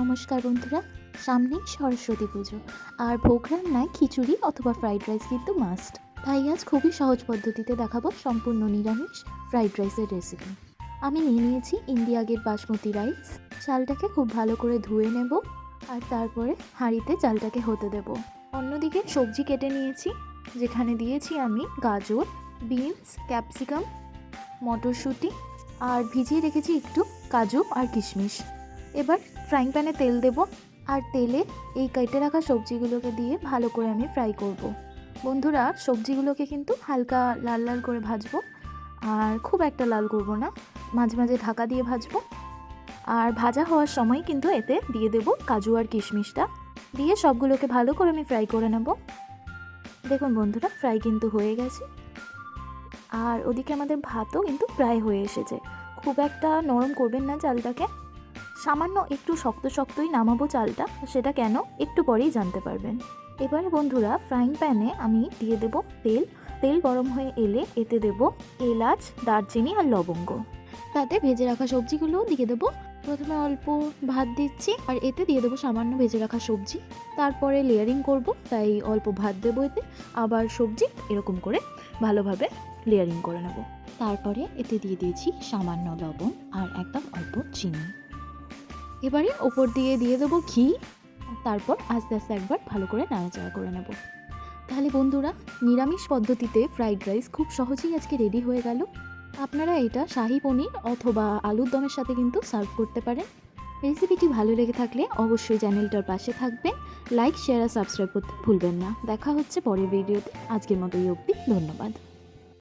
নমস্কার বন্ধুরা, সামনেই সরস্বতী পুজো। আর ভোগ রান্নায় খিচুড়ি অথবা ফ্রাইড রাইস কিন্তু মাস্ট তাই আজ খুবই সহজ পদ্ধতিতে দেখাবো সম্পূর্ণ নিরামিষ ফ্রাইড রাইসের রেসিপি আমি নিয়ে নিয়েছি ইন্ডিয়া গেট বাসমতি রাইস চালটাকে খুব ভালো করে ধুয়ে নেব আর তারপরে হাঁড়িতে চালটাকে হতে দেব। অন্যদিকে সবজি কেটে নিয়েছি, যেখানে দিয়েছি আমি গাজর বিনস ক্যাপসিকাম মটরশুঁটি, আর ভিজিয়ে রেখেছি একটু কাজু আর কিশমিশ। এবার ফ্রাইং প্যানে তেল দেব। আর তেলে এই কেটে রাখা সবজিগুলোকে দিয়ে ভালো করে আমি ফ্রাই করব। বন্ধুরা, সবজিগুলোকে কিন্তু হালকা লাল লাল করে ভাজবো। আর খুব একটা লাল করব না, মাঝে মাঝে ঢাকা দিয়ে ভাজবো। আর ভাজা হওয়ার সময় কিন্তু এতে দিয়ে দেব কাজু আর কিশমিশটা। দিয়ে সবগুলোকে ভালো করে আমি ফ্রাই করে নেব। দেখুন বন্ধুরা ফ্রাই কিন্তু হয়ে গেছে। আর ওদিকে আমাদের ভাতও কিন্তু প্রায় হয়ে এসেছে। খুব একটা নরম করবেন না চালটাকে। সামান্য একটু শক্ত শক্তই নামাবো চালটা, সেটা কেন একটু পরেই জানতে পারবেন। এবারে বন্ধুরা ফ্রাইং প্যানে আমি দিয়ে দেব তেল। তেল গরম হয়ে এলে এতে দেব এলাচ, দারচিনি আর লবঙ্গ। তাতে ভেজে রাখা সবজিগুলোও দিয়ে দেবো। প্রথমে অল্প ভাত দিচ্ছি, আর এতে দিয়ে দেবো সামান্য ভেজে রাখা সবজি। তারপরে লেয়ারিং করব, তাই অল্প ভাত দেবো এতে। আবার সবজি এরকম করে ভালোভাবে লেয়ারিং করে নেব। তারপরে এতে দিয়ে দিয়েছি সামান্য লবণ আর একদম অল্প চিনি। এবারে ওপর দিয়ে দিয়ে দেবো ঘি তারপর আস্তে আস্তে একবার ভালো করে নাড়াচাড়া করে নেব। তাহলে বন্ধুরা, নিরামিষ পদ্ধতিতে ফ্রাইড রাইস খুব সহজেই আজকে রেডি হয়ে গেল। আপনারা এটা শাহি পনির অথবা আলুর দমের সাথে কিন্তু সার্ভ করতে পারেন। রেসিপিটি ভালো লেগে থাকলে অবশ্যই চ্যানেলটার পাশে থাকবেন। লাইক শেয়ার আর সাবস্ক্রাইব করতে ভুলবেন না। দেখা হচ্ছে পরের ভিডিওতে আজকের মতো এই অবধি, ধন্যবাদ।